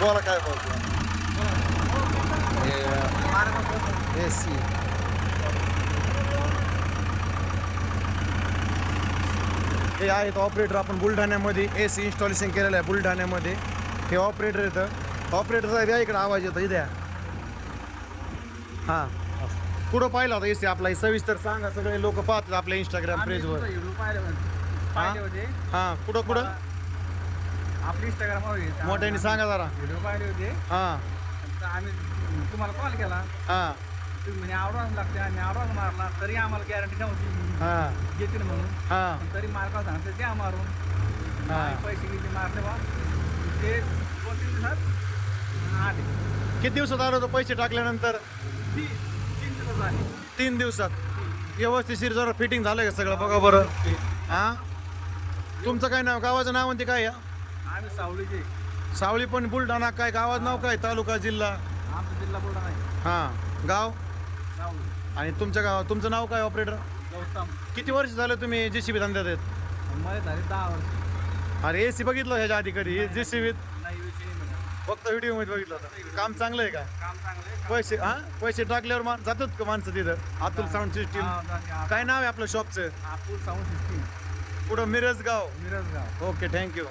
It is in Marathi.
बोला काय बोलतो ए सी हे आहेत ऑपरेटर आपण बुलढाण्यामध्ये ए सी इन्स्टॉलेशन केलेलं आहे बुलढाण्यामध्ये. हे ऑपरेटर येतं ऑपरेटरचा द्या इकडे आवाज येतो इथे हां. कुठं पाहिला होता ए सी आपला सविस्तर सांगा सगळे लोक पाहतात आपल्या इंस्टाग्राम पेजवर हां? कुठं कुठं? आपली इंस्टाग्राम मोठ्याने सांगा जरा. व्हिडिओ पाहिले होते. हां. तर आम्ही तुम्हाला कॉल केला. हां. तुम्ही म्हणे आवडवाच लागते. आम्ही आवडवाच मारला. तरी आम्हाला गॅरंटी नव्हती. हां. घेतील म्हणून. हां. पण तरी मार्काला सांगितलं द्या मारून. हां. आम्ही पैसे किती मारले बा. ते दोन तीन दिवसात आले. किती दिवसात आलो होतो पैसे टाकल्यानंतर? ती तीन दिवस आले. तीन दिवसात. व्यवस्थिशीर जरा फिटिंग झालंय का सगळं? बघा बरं. हा? तुमचं काय नाव? गावाचं नाव म्हणते काय या आम्ही सावळी पण बुलढाणा काय गावाचं नाव काय? तालुका जिल्हा? आमचा जिल्हा नाही हा. गाव? सावली. आणि तुमच्या गाव तुमचं नाव काय ऑपरेटर गौतम. किती वर्ष झालं तुम्ही जे सी बी धंद्यात आहेत? मला झाले दहा वर्ष. अरे ए सी बघितलं ह्याच्या आधी कधी? जे सी बीत नाही विषय नाही म्हणत. फक्त व्हिडिओमध्ये बघितलं होतं. काम चांगलं आहे का? काम चांगलं आहे. पैसे हा? पैसे टाकल्यावर मा- जातात का माणसं तिथं? अतुल साऊंड सिस्टीम हा, जाते. काय नाव आहे आपलं शॉपचं हापूर साऊंड सिस्टीम पुढं मिरज गाव मिरजगाव. Okay thank you